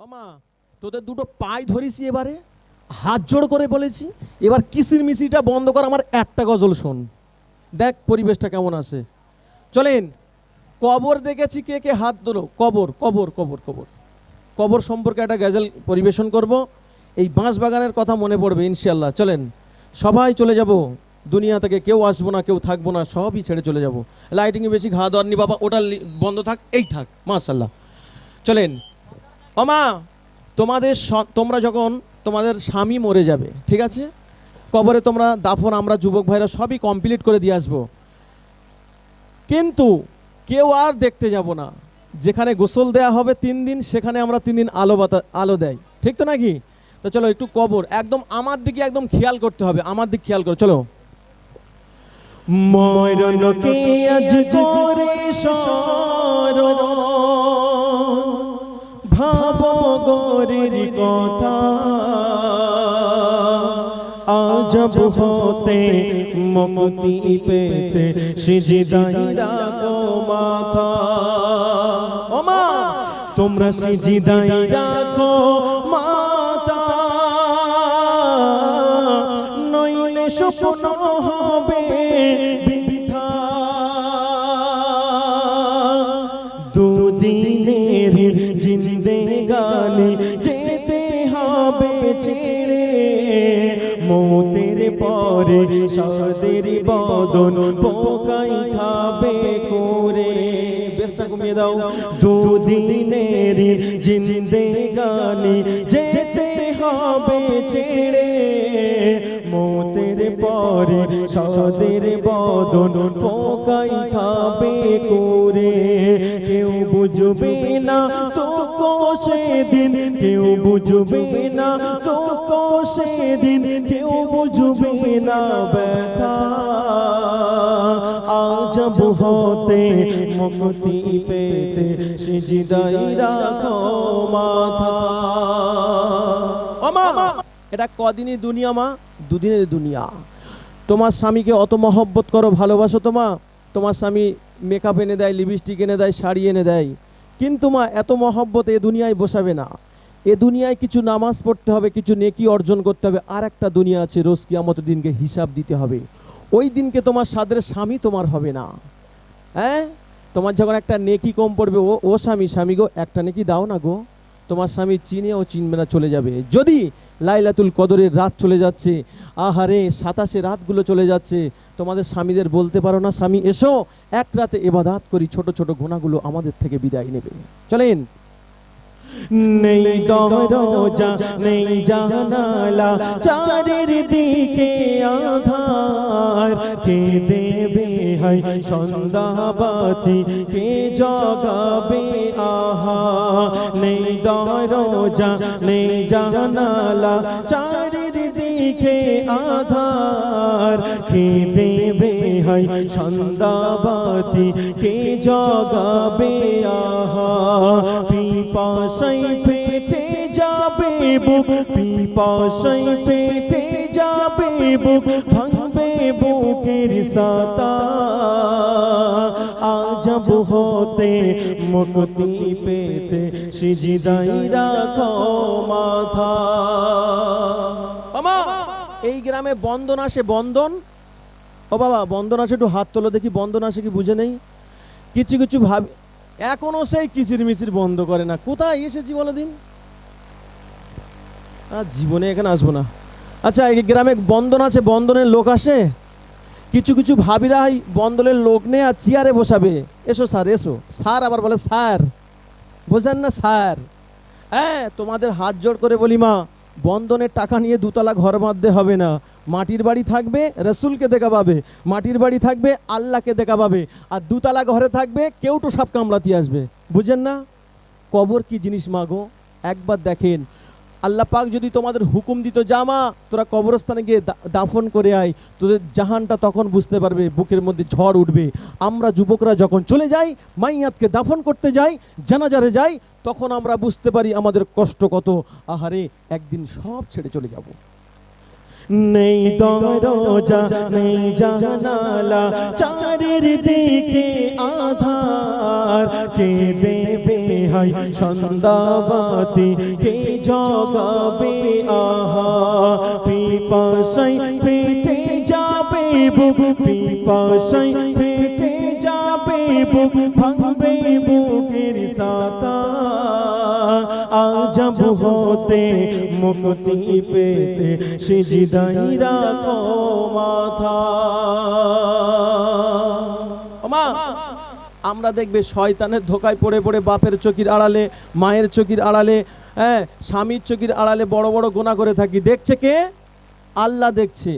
মামা, তোদের দুটো পাই ধরেছি এবারে। হাত জোড় করে বলেছি, এবার কিসির মিসিটা বন্ধ কর, আমার একটা গজল শোন। দেখ পরিবেশটা কেমন আছে। চলেন, কবর দেখেছি কে কে হাত ধরো। কবর কবর কবর কবর। কবর সম্পর্কে একটা গজল পরিবেশন করব। এই বাঁশ বাগানের কথা মনে পড়বে ইনশাল্লাহ চলেন, সবাই চলে যাব। দুনিয়া থেকে কেউ আসব না, কেউ থাকব না, সবই ছেড়ে চলে যাব। লাইটিংয়ে বেশি ঘা দেওয়ার নি বাবা, ওটা বন্ধ থাক, এই থাক মাশাল্লাহ চলেন মামা তোমাদের তোমরা যখন তোমাদের স্বামী মরে যাবে, ঠিক আছে? কবরে তোমরা দাফন, আমরা যুবক ভাইরা সবই কমপ্লিট করে দিয়ে আসব। কিন্তু কেউ আর দেখতে যাব না। যেখানে গোসল দেয়া হবে তিন দিন, সেখানে আমরা তিন দিন আলো বাতা, আলো দেয় ঠিক তো নাকি? তো চলো একটু কবর, একদম আমার দিকে একদম খেয়াল করতে হবে, আমার দিক খেয়াল করো, চলো। মরণকে আজ করে স্মরণ কথা আজব হতে মমতি পেতে সিজিদাই রাখো মাথা ওমা তোমরা সিজিদাই রাখো সাদের বদন পোকাই খাবে করে। বেশটা কমিয়ে দাও। দুদিনের জিন্দে গানে যেতে হবে ছেড়ে। মতের পরে সাদের বদন পোকাই খাবে করে। বুঝবে না তো কোষে দিন কেউ বুঝবে না তো কোষে দিন কেউ বুঝবে না ব্যথা। আজব হতে মুক্তি পেতে সিজদাই রাখো মাথা। মা এটা কদিনই দুনিয়া মা? দুদিনের দুনিয়া। তোমার স্বামীকে অত মহব্বত করো, ভালোবাসো তোমা তোমার স্বামী মেকআপ এনে দেয় লিপস্টিক এনে দেয়, শাড়ি এনে দেয়। কিন্তু মা, এত মহব্বত এ দুনিয়ায় বসাবে না। এ দুনিয়ায় কিছু নামাজ পড়তে হবে, কিছু নেকি অর্জন করতে হবে আর একটা দুনিয়া আছে, রোজ কিয়ামত দিনকে হিসাব দিতে হবে। ওই দিনকে তোমার সাদের স্বামী তোমার হবে না। হ্যাঁ? তোমার যখন একটা নেকি কম পড়বে, ও ও স্বামী স্বামী গো, একটা নেকি দাও না গো। তোমার স্বামী চিনে ও চিনবে না, চলে যাবে। যদি লাইলাতুল কদরের রাত চলে যাচ্ছে, আহারে সাতাশে রাতগুলো চলে যাচ্ছে, তোমাদের স্বামীদের বলতে পারো না, স্বামী, এসো, এক রাতে এবাদাত করি, ছোট ছোট গুণাগুলো আমাদের থেকে বিদায় নেবে। চলেন। নেই দরজা নেই জানালা চারের দিকে আধার, কে দেবে হাই সন্ধ্যাবাতি কে জগাবে আহা নেই দরজা নেই জানালা চারের দিকে আধার কে দেবে হাই সন্ধ্যাবাতি কে জগাবে আহা পিপাসাই পেটে যাবে বুক পিপাসাই পেটে যাবে বুক, ভাঙবে বুকের সাতা। আজব হতে মুক্তি পেতে সিজিদাই রাখো মাথা। মামা এই গ্রামে বন্ধন আসে বন্ধন ও বাবা বন্ধন আসে, একটু হাত তোলো দেখি বন্ধন আসে কি বুঝে নেই। কিছু কিছু ভাব, এখনও সেই কিচির মিচির বন্ধ করে না। কোথায় এসেছি বলো দিন? আর জীবনে এখানে আসব না। আচ্ছা এই গ্রামে বন্ধন আছে বন্ধনের লোক আসে? কিছু কিছু ভাবিরা এই বন্ধনের লোক নেই আর চেয়ারে বসাবে। এসো স্যার এসো। স্যার আবার বলে, স্যার, বোঝেন না, স্যার। হ্যাঁ তোমাদের হাত জোড় করে বলি, মা বন্ধনের টাকা নিয়ে দুতলা ঘর বাঁধতে হবে না। মাটির বাড়ি থাকবে, রসুলকে দেখা পাবে। মাটির বাড়ি থাকবে, আল্লাহকে দেখা পাবে। আর দুতলা ঘরে থাকবে, কেউ তো সব কামলাতি আসবে। বুঝেন না? কবর কি জিনিস মাগো একবার দেখেন। আল্লাহ পাক যদি তোমাদের হুকুম দিত, জামা, তোরা কবরস্থানে গিয়ে দাফন করে আয়। তোদের জাহানটা তখন বুঝতে পারবে, বুকের মধ্যে ঝড় উঠবে। আমরা যুবকরা যখন চলে যাই, মাইয়াতকে দাফন করতে যাই, জানাজারে যাই, তখন আমরা বুঝতে পারি আমাদের কষ্ট কত। আহারে, একদিন সব ছেড়ে চলে যাব। নেই দরজা নেই জানালা চারির দিকে আধার কে দেবে হাই সন্ধ্যাবাতি কে জগাবে আহা পিপাসাই ফেটে যাবে বুক পিপাসাই ফেটে যাবে বুক ভাঙবে বুকের সাতা আজব হতে মুক্তি পেতে সিজিদাই রাখো মাথা। ওমা, আমরা দেখবে শয়তানের ধোকায় পড়ে পড়ে বাপের চকির আড়ালে, মায়ের চকির আড়ালে হ্যাঁ স্বামীর চকির আড়ালে বড় বড় গোনা করে থাকি। দেখছে কে? আল্লাহ দেখছে।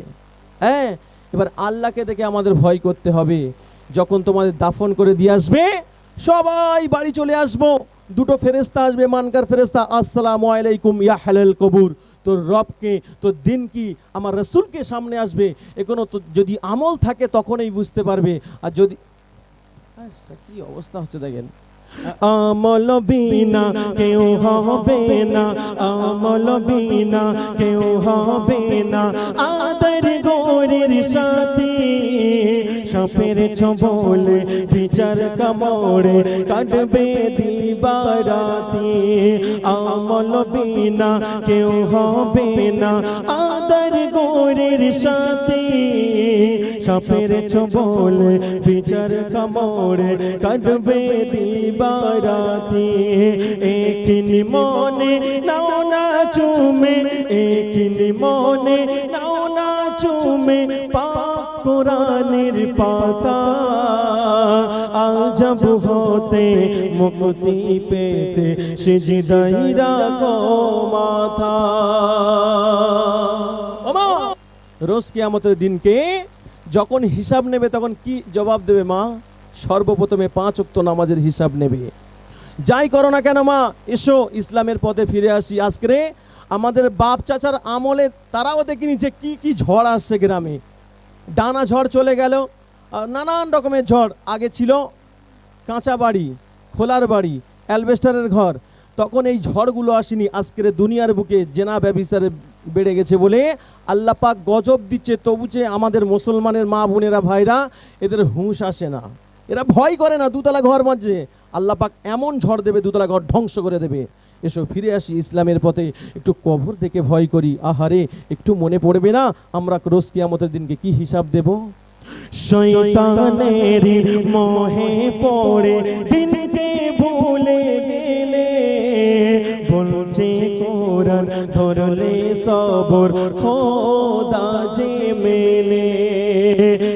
হ্যাঁ এবার আল্লাহকে দেখে আমাদের ভয় করতে হবে। যখন তোমাদের দাফন করে দিয়ে আসবে, সবাই বাড়ি চলে আসব। দুটো ফেরেস্তা আসবে মানকার ফেরেস্তা আসসালামু আলাইকুম ইয়া হালাল কবুর। তোর রবকে তোর দিন কি আমার রসুলকে সামনে আসবে? এখনও তো যদি আমল থাকে তখনই বুঝতে পারবে। আর যদি আচ্ছা, কি অবস্থা হচ্ছে দেখেন। আমল বিনা কেউ হবে না আমল বিনা কেউ হবে না। আদর গোরের সাথে সাপের ছবলে বিচার কামড়ে কাটবে দিবারাতি। আমল বিনা, কেউ হবে না আদর গোরের সাথে। সাপের ছবলে বিচার কামড়ে কাটবে দিবারাতি। একিনি মনে নাও না চুমে একিনি মনে নাও চুমে পাক পাতা। আজব হতে মুক্তি পেতে সিজদাই রাখো মাথা। রোজ কিয়ামতের দিনকে যখন হিসাব নেবে, তখন কি জবাব দেবে মা? সর্বপ্রথমে পাঁচ উক্ত নামাজের হিসাব নেবে। যাই করো না কেন মা, এসো ইসলামের পথে ফিরে আসি। আজকে আমাদের বাপ চাচার আমলে তারাও দেখিনি যে কি কি ঝড় আসছে গ্রামে। ডানা ঝড় চলে গেল নানান রকমের ঝড়। আগে ছিল কাঁচা বাড়ি, খোলার বাড়ি, অ্যালবেস্টারের ঘর। তখন এই ঝড়গুলো আসেনি। আজকের দুনিয়ার বুকে জেনা ব্যবিচারে বেড়ে গেছে বলে আল্লাহ পাক গজব দিচ্ছে। তবু যে আমাদের মুসলমানের মা বোনেরা, ভাইরা, এদের হুঁশ আসে না। এরা ভয় করে না, দুতলা ঘর মাঝে আল্লাহ পাক এমন ঝড় দেবে, দুতলা ঘর ধ্বংস করে দেবে। এসো ফিরে আসি ইসলামের পথে। একটু কবর দেখে ভয় করি। আহারে একটু মনে পড়বে না আমরা রোজ কিয়ামতের দিনকে কি হিসাব দেব? শয়তানের মোহে পড়ে দিনকে ভুলে গেলে। বলছে কোরআন ধরলে সবর খোদা যে মেলে।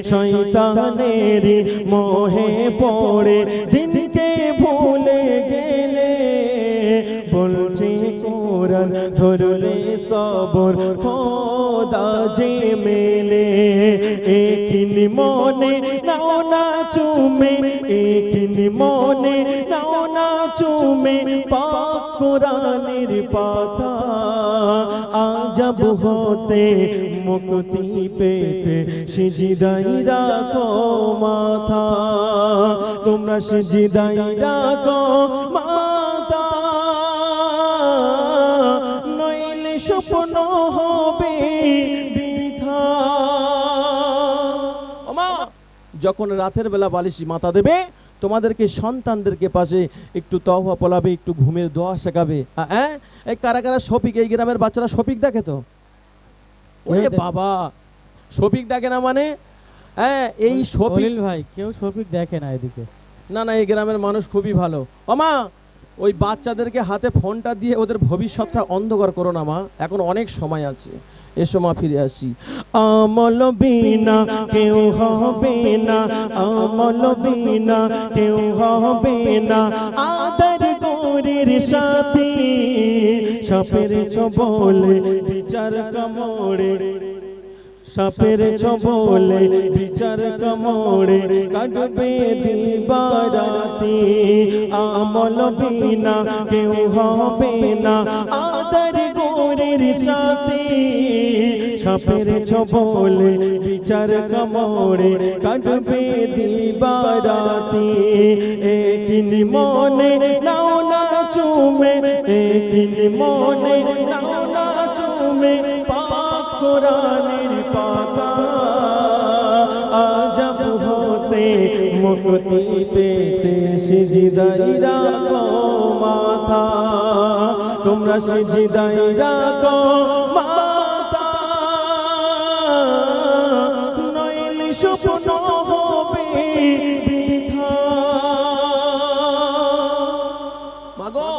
শয়তানের মোহে পড়ে কোরআন ধরলে সবর খোদা যে মেলে। একিনি মনে নাও না চুমে একিনি মনে নাও না চুমে পাক কোরআনের পাতা। আজব হতে মুক্তি পেতে সিজিদাই রাখো মাথা। তোমরা সিজিদাই রাখো মাথা যখন রাতের বেলা বালিশি মাথা দেবে তোমাদেরকে সন্তানদেরকে পাশে একটু তহা পলাবে একটু ঘুমের দোয়া শেখাবে। হ্যাঁ এই কারা কারা শফিক? এই গ্রামের বাচ্চারা শফিক দেখে তো? ওরে বাবা শফিক দেখে না মানে? হ্যাঁ এই শফিক ভাই কেউ শফিক দেখে না এদিকে। না না এই গ্রামের মানুষ খুবই ভালো। ওমা ওই বাচ্চাদেরকে হাতে ফোনটা দিয়ে ওদের ভবিষ্যৎটা অন্ধকার করো না, মা। এখন অনেক সময় আছে। এসো, মা, ফিরে আসি। আমল বিনা কেউ হবে না, আমল বিনা কেউ হবে না। আদর গোরের সাথে সাপের ছবলে বিচার কামড়ে। সাপের ছবলে বিচার কামড়ে কাটবে দিবারাতি। আমল বিনা, কেউ হবে না আদর গোরের সাথে। সাপের ছবলে বিচার কামড়ে কাটবে দিল দিবারাতি। একিনি মনে নাও না চুমে একিনি মনে নাও না চুমে। কোরআনের পাতা আজব হতে মুক্তি পেতে সিজদাই রাখো মাথা। তোমরা সিজদাই রাখো মাথা। নইলে স্বপ্ন হবে মাগো,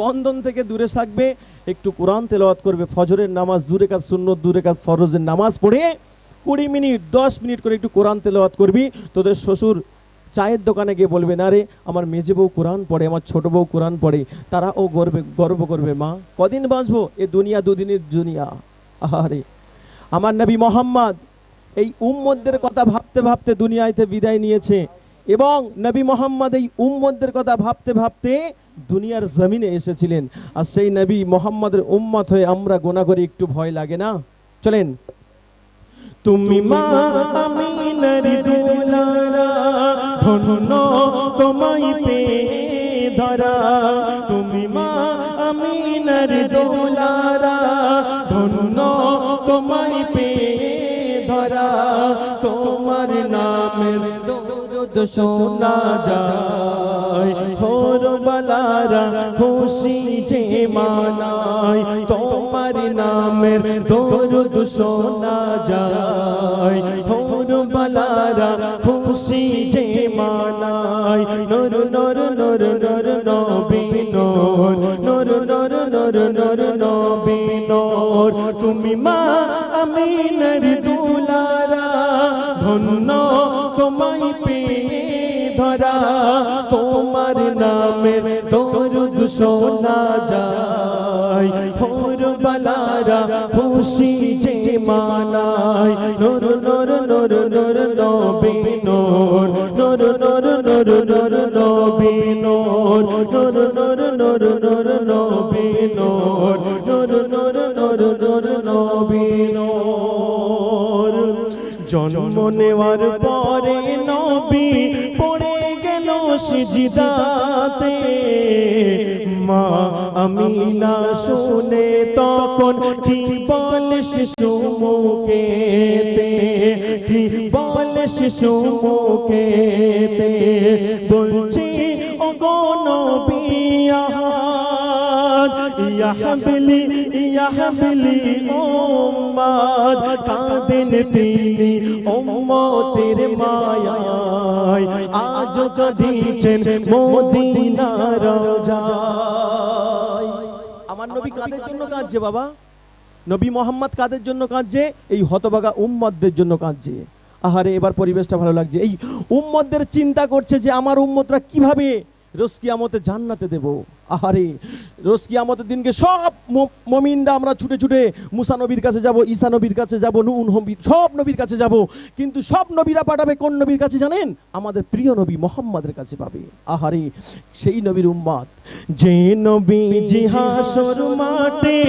বন্ধন থেকে দূরে থাকবে। একটু কোরআন তেলাওয়াত করবে, ফজরের নামাজ দূরে কাজ সুন্নত দূরে কাজ ফরজের নামাজ পড়ে কুড়ি মিনিট, দশ মিনিট করে একটু কোরআন তেলাওয়াত করবি, তোদের শ্বশুর চায়ের দোকানে গিয়ে বলবে, না রে, আমার মেজে বউ কোরআন পড়ে, আমার ছোট বউ কোরআন পড়ে তারা ও গর্বে, গর্ব করবে, মা, কদিন বাঁচবো এ দুনিয়া দুদিনের দুনিয়া? আহারে, আমার নবী মোহাম্মদ এই উম্মদের কথা ভাবতে ভাবতে দুনিয়াতে বিদায় নিয়েছে এবং নবী মোহাম্মদ এই উম্মদের কথা ভাবতে ভাবতে দুনিয়ার জমিনে এসেছিলেন। আর সেই নবী মোহাম্মদের উম্মত হয়ে আমরা গোনা করে, একটু ভয় লাগে না? চলেন। তুমি মা আমিনার দুলারা, ধন্য তোমায় পেয়ে ধরা। তুমি মা আমিনার দুলারা, ধন্য তোমায় পেয়ে ধরা। তোমার নামের দৌড় শোনা যায় হোর বালারা খুশি যে মানায়, তোমার নামের দৌড় শোনা যায় হোর বালারা খুশি যে মানায়, নর নর নর নর নবী নর নর নর নর নর নবী নর, তুমি মা আমিনার ধরা, তোমার নামের দরুদ শোনা যায়। হোর বালারা খুশি যে মানায়। নর নর নর নর, নবী নর। নর নর নর নর, নবী নর। নর নর নর জন্ম নেওয়ার পরে নবী পড়ে গেল সিজদাতে। মা আমি না শুনে তখন কি বলে শিশু মুখেতে কি বলে শিশু মুখেতে বলছি ও গো নবী হাবলি, ইয়া হাবলি তিনি উম্মতের মায়ায়। আজ মদিনার আমার নবী কাদের জন্য কাঁদছে বাবা? নবী মোহাম্মদ কাদের জন্য কাঁদছে? এই হতবাগা উম্মতদের জন্য কাঁদছে। আহারে, এবার পরিবেশটা ভালো লাগছে। এই উম্মতদের চিন্তা করছে যে আমার উম্মতরা কীভাবে রোজ কিয়ামতে জান্নাতে দেব। আহারে, রোজ কিয়ামতের দিনকে সব মমিনরা আমরা ছুটে ছুটে মুসা নবীর কাছে যাব, ঈসা নবীর কাছে যাব, নুন হবির সব নবীর কাছে যাব। কিন্তু সব নবীরা পাঠাবে কোন নবীর কাছে জানেন? আমাদের প্রিয় নবী মোহাম্মদের কাছে পাবে। আহারে, সেই নবীর উম্মাদ। যে নবী জিহাসর মাঠে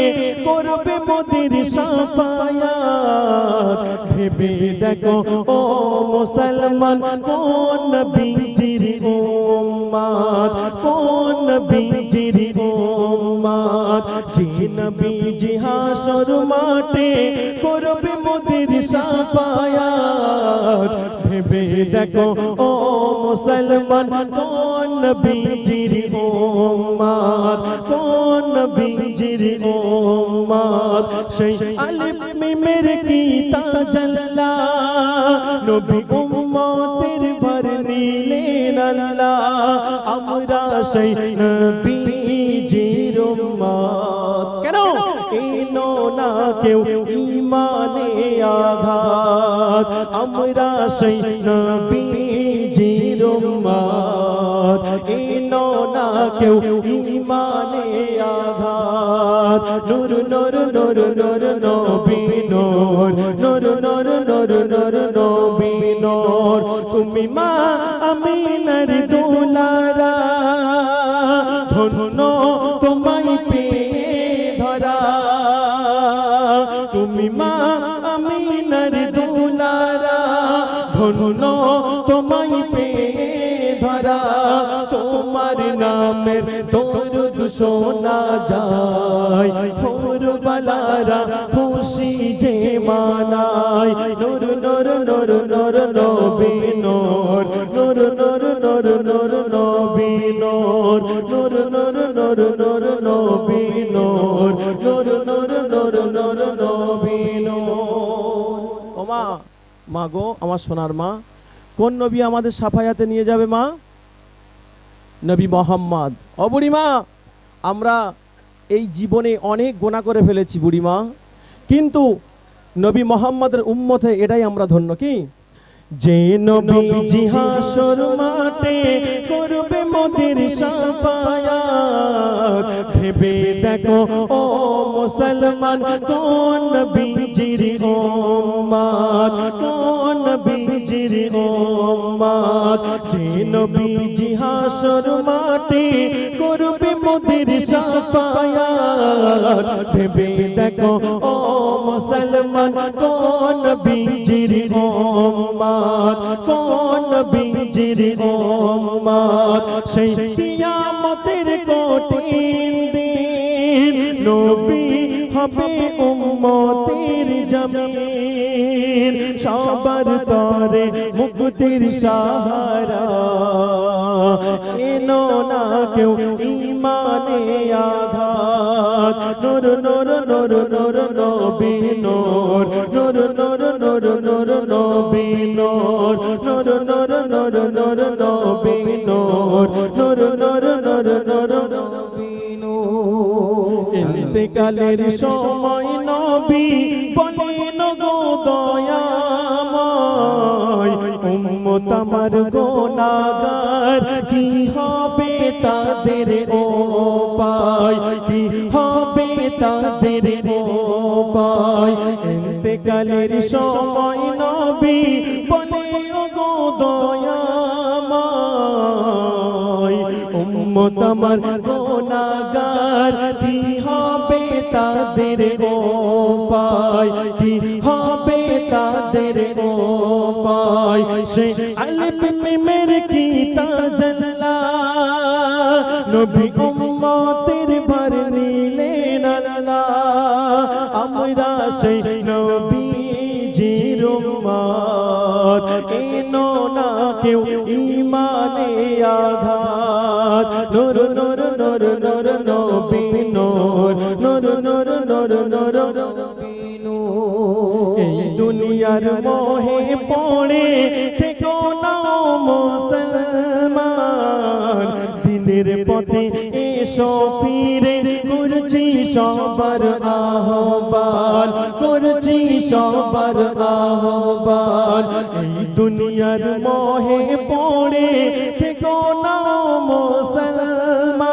করবে মোদের সাফায়াত। ভেবে দেখো, ও মুসলমান, কোন নবীজির উম্মাদ কোন নবীজির উম্মাদ যে নবী জিহাসর মাঠে করবে মোদের সাফায়াত। ভেবে দেখো, ও মুসলমান, কোন নবীজির উম্মাদ কোন নবীজির উম্মাদ সেই আলিফ মিমের কি তাজাল্লা? নবী উম্মতের ভর নিলেন আল্লাহ আমরা সেই নবীজির উম্মাদ কেন? এনো না কেউ ইমানে আঘাত। আমরা সেই নবীজির উম্মাদ এনো না কেউ ইমানে আঘাত। নূর নূর নূর নূর নবী নূর নূর নূর নূর নূর, নবী নূর। তুমি মা আমিনার দুলারা, ধন্য তোমায় পেয়ে ধরা। তুমি মা আমিনার দুলারা, ধন্য তোমায় পেয়ে ধরা তোমার নামের দরুদ শোনা যায় হোর বালারা খুশি যে মানায় নূর নূর নূর নূর নবী নূর নূর নূর নূর নূর নবী নূর নূর নূর নূর নূর নবী নূর নূর নূর নূর নূর নবী নূর ও মা মা গো আমার সোনার মা কোন নবী আমাদের সাফায়াতে নিয়ে যাবে মা? নবী মোহাম্মদ। ও বুড়িমা, আমরা এই জীবনে অনেক গোনা করে ফেলেছি বুড়িমা। কিন্তু নবী মোহাম্মদের উম্মতে এটাই আমরা ধন্য কি? যে নবী ভেবে দেখো, ও মুসলমান, কোন উম্মত, কোন নবীজির উম্মত, যে নবী জিহাসর মাটি করবে মোদের সাফায়াত। ভেবে দেখো, ও মুসলমান, কোন বীজির উম্মত, কোন বীজির উম্মত? সেই হবে উম্মতের জমিন। সবার তরে মুক্তির সাহারা। এনো না কেউ ইমানে আঘাত। নূর নূর নূর নূর, নবী নূর। ইন্তেকালের সময় নবী বলেন গো দয়াময় উম্মত আমার গোনাগার কি হবে তাদের ও পায়? কি হবে তাদের ও পায়? ইন্তেকালের সময় নবী বলে গো দয়াময় উম্মত আমার গোনাগার কি হবে তাদের ও পায় কি হবে তাদের ও পায় সে আলিফ মিমের কি তা নবী উম্মতের ভর নিলেন আল্লাহ আমরা সেই নবী জির উম্মত। এনো না কেউ ইমানে আঘাত? নূর নূর নূর নূর নূর দুনিয়ার মোহে পড়ে থেকো না মুসলমান। দিনের পথে এসো, ফিরে করছি সবার আহ্বান, করছি সবার আহ্বান। এই দুনিয়ার মোহে পড়ে থেকো না মুসলমান।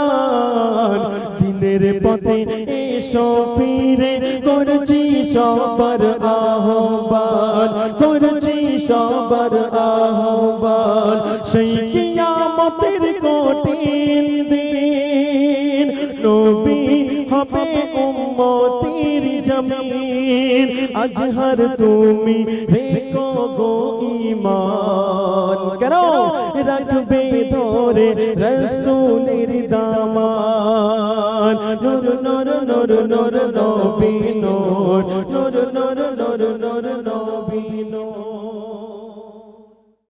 দিনের পথে এসো করছি সবার আহ্বান, করছি সবার আহ্বান। সেই কিয়ামতের কঠিন দিন নবী হবে উম্মতির জমিন। আজহার তুমি রেখো গো ঈমান। কেন? রাখবে ধরে রসুলের দামান। নর নর নর নর নবী নর নর নর নর নর